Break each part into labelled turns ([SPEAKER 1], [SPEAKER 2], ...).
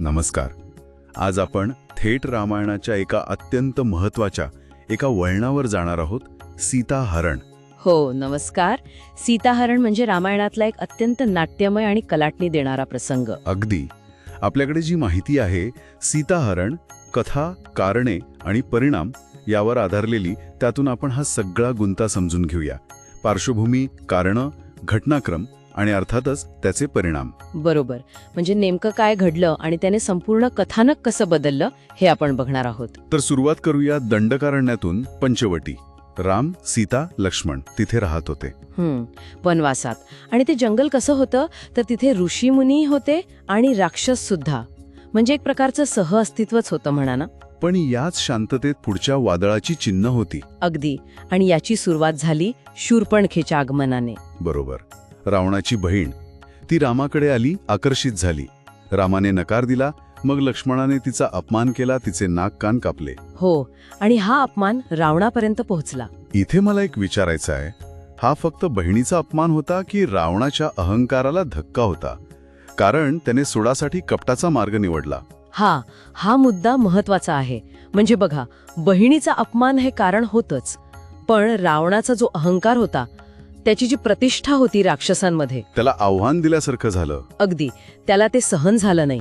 [SPEAKER 1] नमस्कार. आज आपण थेट रामायणाच्या एका अत्यंत महत्त्वाच्या एका वळणावर जाणार आहोत सीताहरण.
[SPEAKER 2] हो नमस्कार. सीताहरण म्हणजे रामायणातला एक अत्यंत नाट्यमय आणि कलाटणी देणारा प्रसंग.
[SPEAKER 1] अगदी. आपल्याकडे जी माहिती आहे सीताहरण कथा कारणे आणि परिणाम यावर आधारलेली त्यातून आपण हा सगळा गुंता समजून घेऊया. पार्श्वभूमी कारणं घटनाक्रम आणि अर्थातच त्याचे परिणाम.
[SPEAKER 2] बरोबर. म्हणजे नेमकं काय घडलं आणि त्याने संपूर्ण कथानक कसं बदललं हे आपण बघणार आहोत.
[SPEAKER 1] तर सुरुवात करूया दंडकारण्यातून पंचवटी. राम सीता लक्ष्मण तिथे राहत होते.
[SPEAKER 2] वनवासात. आणि ते जंगल कसं होतं? तर तिथे ऋषीमुनी होते आणि राक्षस सुद्धा. म्हणजे एक प्रकारचं सहअस्तित्वच होतं म्हणा ना?
[SPEAKER 1] पण याच शांततेत पुढच्या वादळाची चिन्ह होती.
[SPEAKER 2] अगदी. आणि याची सुरुवात झाली शूरपणखेच्या आगमनाने.
[SPEAKER 1] बरोबर. रावणाची बहीण. ती रामाकडे आली आकर्षित झाली. रामाने नकार दिला मग लक्ष्मणाने तिचा अपमान केला तिचे नाक कान कापले.
[SPEAKER 2] हो आणि हा अपमान रावणापर्यंत पोहोचला.
[SPEAKER 1] इथे मला एक विचारायचं आहे. हा फक्त बहिणीचा अपमान होता की रावणाच्या अहंकाराला धक्का होता? कारण त्याने सुडासाठी कपटाचा मार्ग निवडला.
[SPEAKER 2] हा हा मुद्दा महत्त्वाचा आहे. म्हणजे बघा बहिणीचा अपमान हे कारण होतच. पण रावणाचा जो अहंकार होता त्याची जी प्रतिष्ठा होती राक्षसांमध्ये
[SPEAKER 1] त्याला आव्हान दिल्यासारखं झालं.
[SPEAKER 2] अगदी त्याला ते सहन झालं नाही.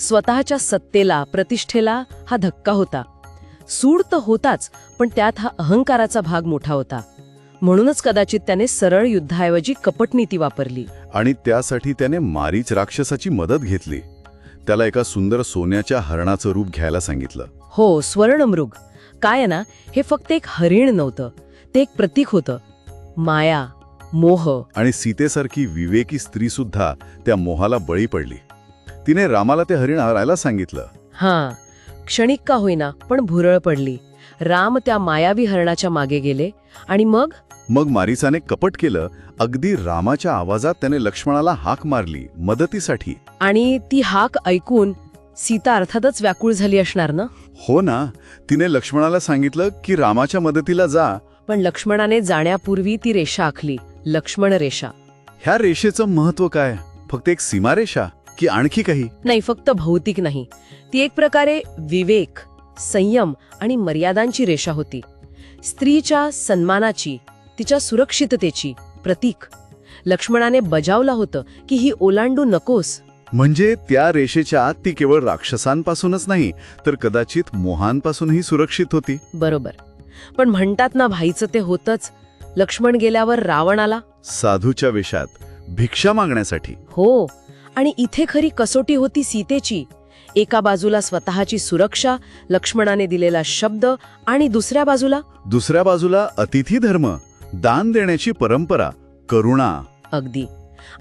[SPEAKER 2] स्वतःच्या सत्तेला प्रतिष्ठेला हा धक्का होता. सूड तर होताच पण त्यात हा अहंकाराचा भाग मोठा होता. म्हणूनच कदाचित त्याने सरळ युद्धाऐवजी कपटनीती वापरली.
[SPEAKER 1] आणि त्यासाठी त्याने मारीच राक्षसाची मदत घेतली. त्याला एका सुंदर सोन्याच्या हरणाचं रूप घ्यायला सांगितलं.
[SPEAKER 2] हो स्वर्णमृग. काय ना हे फक्त एक हरिण नव्हतं. ते एक प्रतीक होतं. माया. मोह.
[SPEAKER 1] आणि सीतेसारखी विवेकी स्त्री सुद्धा त्या मोहाला बळी पडली. तिने रामाला ते हरिण हरायला सांगितलं.
[SPEAKER 2] हां क्षणिक का होईना पण भुरळ पडली. राम त्या मायावी हरणाच्या मागे गेले आणि मग?
[SPEAKER 1] मग मारीसाने कपट केलं अगदी रामाच्या आवाजात त्याने लक्ष्मणाला हाक मारली मदतीसाठी.
[SPEAKER 2] आणि ती हाक ऐकून सीता अर्थातच व्याकुळ झाली असणार ना?
[SPEAKER 1] हो ना तिने लक्ष्मणाला सांगितलं की रामाच्या मदतीला जा.
[SPEAKER 2] पण लक्ष्मणाने जाण्यापूर्वी ती रेषा आखली. लक्ष्मण रेषा.
[SPEAKER 1] ह्या रेषेचं महत्त्व काय? फक्त एक सीमारेषा की आणखी काही?
[SPEAKER 2] नाही फक्त भौतिक नाही. ती एक प्रकारे विवेक संयम आणि मर्यादांची रेषा होती. स्त्रीच्या सन्मानाची तिच्या सुरक्षिततेची प्रतीक. लक्ष्मणाने बजावला होतं की ही ओलांडू नकोस.
[SPEAKER 1] म्हणजे त्या रेषेच्या आत ती केवळ राक्षसांपासूनच नाही तर कदाचित मोहांपासूनही सुरक्षित होती.
[SPEAKER 2] बरोबर. पण म्हणतात ना भाईचं ते होतच. लक्ष्मण गेल्यावर रावण आला.
[SPEAKER 1] साधूच्या वेशात भिक्षा मागण्यासाठी.
[SPEAKER 2] हो आणि इथे खरी कसोटी होती सीतेची. एका बाजूला स्वतःची सुरक्षा लक्ष्मणाने दिलेला शब्द आणि दुसऱ्या बाजूला?
[SPEAKER 1] दुसऱ्या बाजूला अतिथी धर्म दान देण्याची परंपरा करुणा.
[SPEAKER 2] अगदी.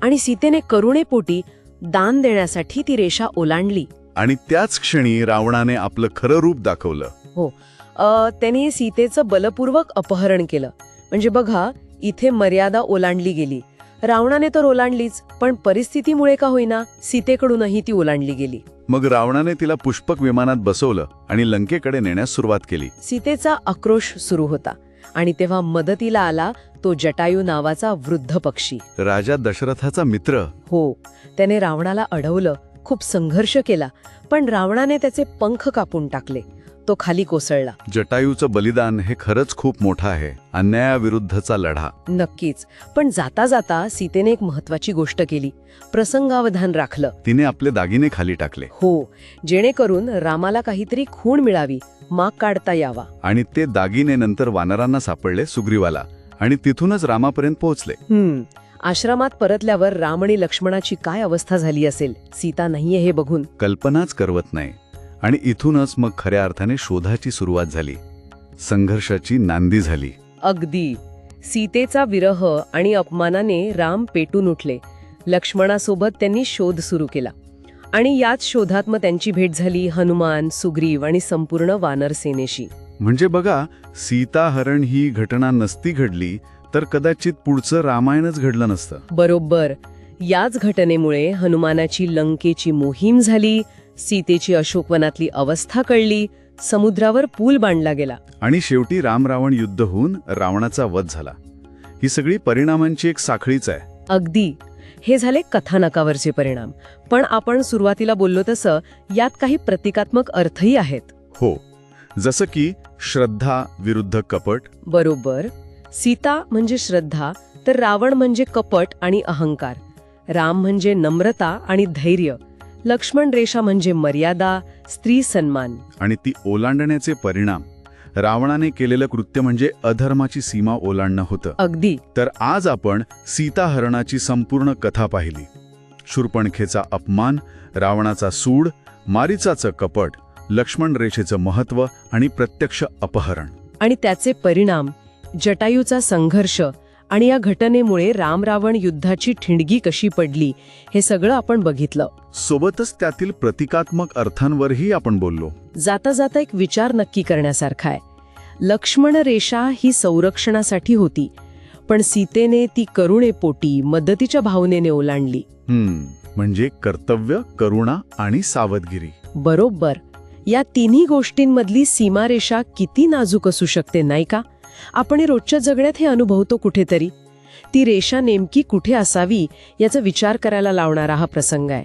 [SPEAKER 2] आणि सीतेने करुणेपोटी दान देण्यासाठी ती रेषा ओलांडली.
[SPEAKER 1] आणि त्याच क्षणी रावणाने आपलं खरं रूप दाखवलं.
[SPEAKER 2] अ, त्याने सीतेचं बलपूर्वक अपहरण केलं. म्हणजे बघा इथे मर्यादा ओलांडली गेली. रावणाने तर ओलांडलीच पण परिस्थितीमुळे का होईना सीतेकडूनही ती ओलांडली गेली.
[SPEAKER 1] मग रावणाने तिला पुष्पक विमानात बसवलं आणि लंकेकडे नेण्यास सुरुवात केली.
[SPEAKER 2] सीतेचा आक्रोश सुरू होता आणि तेव्हा मदतीला आला तो जटायू नावाचा वृद्ध पक्षी.
[SPEAKER 1] राजा दशरथाचा मित्र.
[SPEAKER 2] हो त्याने रावणाला अडवलं खूप संघर्ष केला पण रावणाने त्याचे पंख कापून टाकले. तो खाली कोसळला.
[SPEAKER 1] जटायूचं बलिदान हे खरंच खूप मोठं आहे. अन्यायाविरुद्धचा लढा.
[SPEAKER 2] नक्कीच. पण जाता जाता सीतेने एक महत्वाची गोष्ट केली. प्रसंगावधान राखलं.
[SPEAKER 1] तिने आपले दागिने खाली टाकले.
[SPEAKER 2] हो. जेणेकरून रामाला काहीतरी खूण मिळावी. माग काढता यावा.
[SPEAKER 1] आणि ते दागिने नंतर वानरांना सापडले सुग्रीवाला. आणि तिथूनच रामापर्यंत पोहोचले.
[SPEAKER 2] हम्म. आश्रमात परतल्यावर राम आणि लक्ष्मणाची काय अवस्था झाली असेल? सीता नाहीये हे बघून.
[SPEAKER 1] कल्पनाच करवत नाही. आणि इथूनच मग खऱ्या अर्थाने शोधाची सुरुवात झाली. संघर्षाची नांदी झाली.
[SPEAKER 2] अगदी. सीतेचा विरह आणि अपमानाने राम पेटून उठले. लक्ष्मणासोबत त्यांनी शोध सुरू केला. आणि याच शोधात मग त्यांची भेट झाली हनुमान सुग्रीव आणि संपूर्ण वानर सेनेशी.
[SPEAKER 1] म्हणजे बघा सीताहरण ही घटना नसती घडली तर कदाचित पुढचं रामायणच घडलं नसतं.
[SPEAKER 2] बरोबर. याच घटनेमुळे हनुमानाची लंकेची मोहीम झाली सीतेची अशोकवनातली अवस्था कळली समुद्रावर पूल बांधला गेला.
[SPEAKER 1] आणि शेवटी राम रावण युद्ध होऊन रावणाचा वध झाला. ही सगळी परिणामांची एक साखळीच आहे.
[SPEAKER 2] अगदी. हे झाले कथानकावरचे परिणाम. पण आपण सुरुवातीला बोललो तसं यात काही प्रतिकात्मक अर्थही आहेत.
[SPEAKER 1] हो. जसं की श्रद्धा विरुद्ध कपट.
[SPEAKER 2] बरोबर. सीता म्हणजे श्रद्धा तर रावण म्हणजे कपट आणि अहंकार. राम म्हणजे नम्रता आणि धैर्य. लक्ष्मण रेषा म्हणजे मर्यादा स्त्री सन्मान.
[SPEAKER 1] आणि ती ओलांडण्याचे परिणाम. रावणाने केलेलं कृत्य म्हणजे अधर्माची सीमा ओलांडणं होतं.
[SPEAKER 2] अगदी.
[SPEAKER 1] तर आज आपण सीताहरणाची संपूर्ण कथा पाहिली. शूर्पणखेचा अपमान रावणाचा सूड मारीचाचं कपट लक्ष्मण रेषेचं महत्त्व आणि प्रत्यक्ष अपहरण.
[SPEAKER 2] आणि त्याचे परिणाम जटायूचा संघर्ष आणि या घटनेमुळे राम रावण युद्धाची ठिणगी कशी पडली हे सगळं आपण बघितलं.
[SPEAKER 1] सोबतच त्यातील प्रतिकात्मक अर्थांवरही आपण बोललो.
[SPEAKER 2] जाता जाता एक विचार नक्की करण्यासारखा आहे. लक्ष्मण रेषा ही संरक्षणासाठी होती पण सीतेने ती करुणेपोटी मदतीच्या भावनेने ओलांडली.
[SPEAKER 1] म्हणजे कर्तव्य करुणा आणि सावधगिरी.
[SPEAKER 2] बरोबर. या तिन्ही गोष्टींमधली सीमारेषा किती नाजूक असू शकते नाही का? आपण रोजच्या जगण्यात हे अनुभवतो कुठेतरी. ती रेषा नेमकी कुठे असावी याचा विचार करायला लावणारा हा प्रसंग आहे.